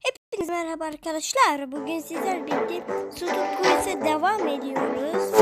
Hepinize merhaba arkadaşlar. Bugün sizler birlikte su tutkuyu devam ediyoruz.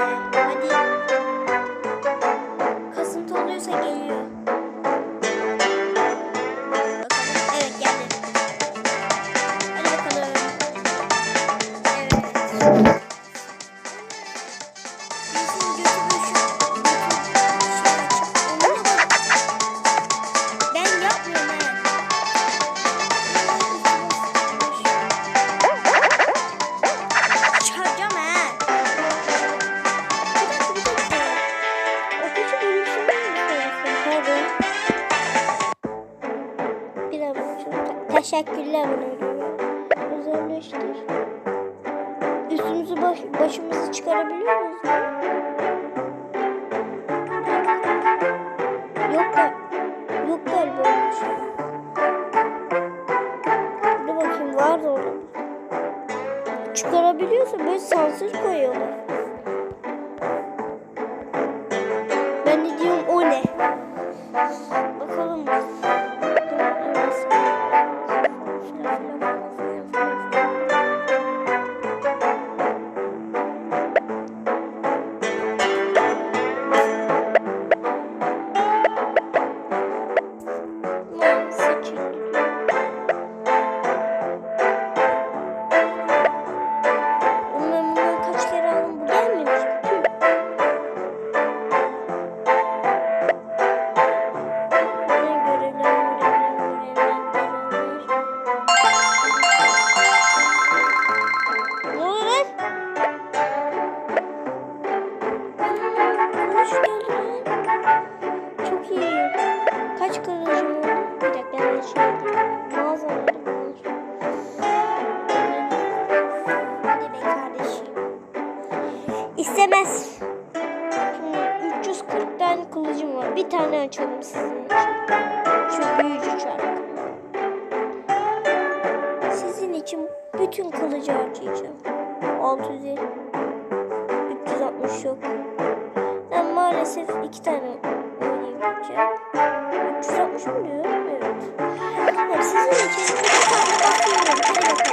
สวั 你觉得你的小红包比我的这个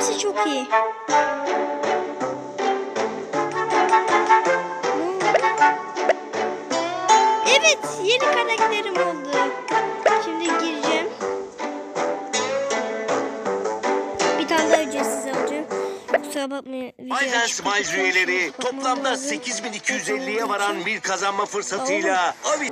Sesi çok iyi. Evet yeni karakterim oldu. Şimdi gireceğim. Bir tane daha ücretsiz alacağım. Kusura bakmayın. Aynen Smile üyeleri toplamda 8250'ye varan bir kazanma fırsatıyla... Abi...